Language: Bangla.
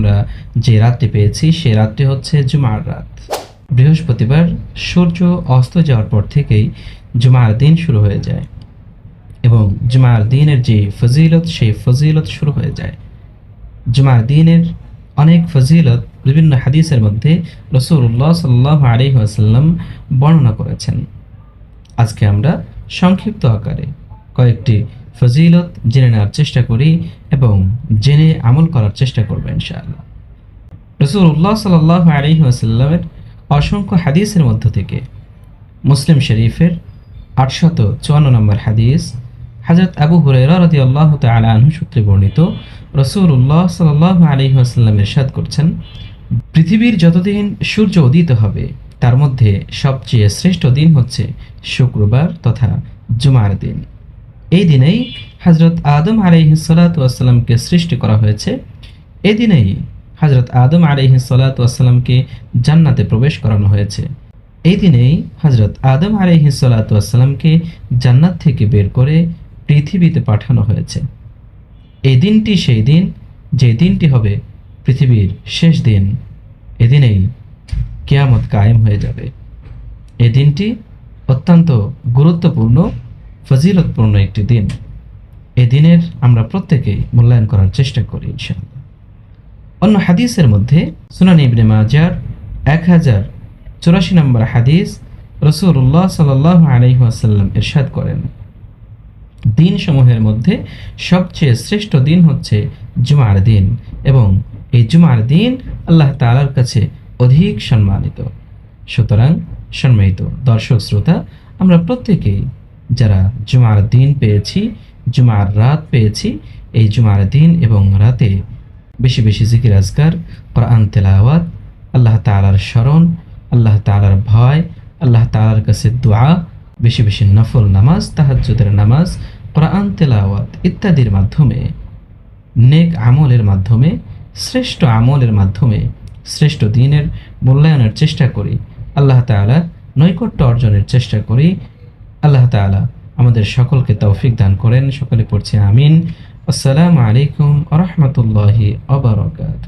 আমরা যে রাতটি পেয়েছি সেই রাতটি হচ্ছে জুমার রাত। বৃহস্পতিবার সূর্য অস্ত যাওয়ার পর থেকেই জুমার দিন শুরু হয়ে যায় এবং জুমার দিনের যে ফজিলত, সেই ফজিলত শুরু হয়ে যায়। জুমার দিনের অনেক ফজিলত বিভিন্ন হাদিসের মধ্যে রসুল্লাহ সাল্লাহ আলহি আসাল্লাম বর্ণনা করেছেন। আজকে আমরা সংক্ষিপ্ত আকারে কয়েকটি ফজিলত জেনে নেওয়ার চেষ্টা করি। এবং জেনে আমল করার চেষ্টা করব, ইনশাআল্লাহ। রসুল্লাহ সাল্লাহ আলহি আসাল্লামের অসংখ্য হাদিসের মধ্য থেকে মুসলিম শরীফের আটশত চুয়ান্ন নম্বর হাদিস হজরত আবু হুরাইরা রদি আল্লাহ তালা আনহু সূত্রে বর্ণিত রসুল্লাহ সাল্লাহ আলহি আসাল্লাম ইরশাদ করছেন, পৃথিবীর যতদিন সূর্য উদিত হবে, তার মধ্যে সবচেয়ে শ্রেষ্ঠ দিন হচ্ছে শুক্রবার তথা জুমার দিন। এই দিনেই হজরত আদম আলাইহি সালাতামকে সৃষ্টি করা হয়েছে। এই দিনেই হজরত আদম আলাইহি সালাতামকে জান্নাতে প্রবেশ করানো হয়েছে। এই দিনেই হজরত আদম আলাইহি সালাতামকে জান্নাত থেকে বের করে পৃথিবীতে পাঠানো হয়েছে। এই দিনটি সেই দিন, যে দিনটি হবে পৃথিবীর শেষ দিন। এদিনেই কেয়ামত কায়েম হয়ে যাবে। এ দিনটি অত্যন্ত গুরুত্বপূর্ণ ফজিলতপূর্ণ একটি দিন। এই দিনের আমরা প্রত্যেকেই মূল্যায়ন করার চেষ্টা করি, ইনশাআল্লাহ। অন্য হাদিসের মধ্যে সুনান ইবনে মাজার এক হাজার চুরাশি নম্বর হাদিস রসুল্লাহ সাল আলহিহাসাল্লাম ইরশাদ করেন। দিন সমূহের মধ্যে সবচেয়ে শ্রেষ্ঠ দিন হচ্ছে জুমার দিন এবং এই জুমার দিন আল্লাহ তালার কাছে অধিক সম্মানিত। সুতরাং সম্মানিত দর্শক শ্রোতা, আমরা প্রত্যেকেই যারা জুমার দিন পেয়েছি, জুমার রাত পেয়েছি, এই জুমার দিন এবং রাতে বেশি বেশি জিকির, আজকার, কোরআন, তেলাওয়াত, আল্লাহ তালার স্মরণ, আল্লাহ তালার ভয়, আল্লাহ তালার কাছে দোয়া, বেশি বেশি নফল নামাজ, তাহাজ্জুদের নামাজ, কোরআন, তেলাওয়াত ইত্যাদির মাধ্যমে, নেক আমলের মাধ্যমে, শ্রেষ্ঠ আমলের মাধ্যমে, শ্রেষ্ঠ দিনের মূল্যায়নের চেষ্টা করি, আল্লাহ তাআলা নৈকট্য অর্জনের চেষ্টা করি আল্লাহ তালা আমাদের সকলকে তৌফিক দান করেন। সকলে পড়ছে আমিন। আসসালামু আলাইকুম আ রহমতুল্লাহি আবরকাত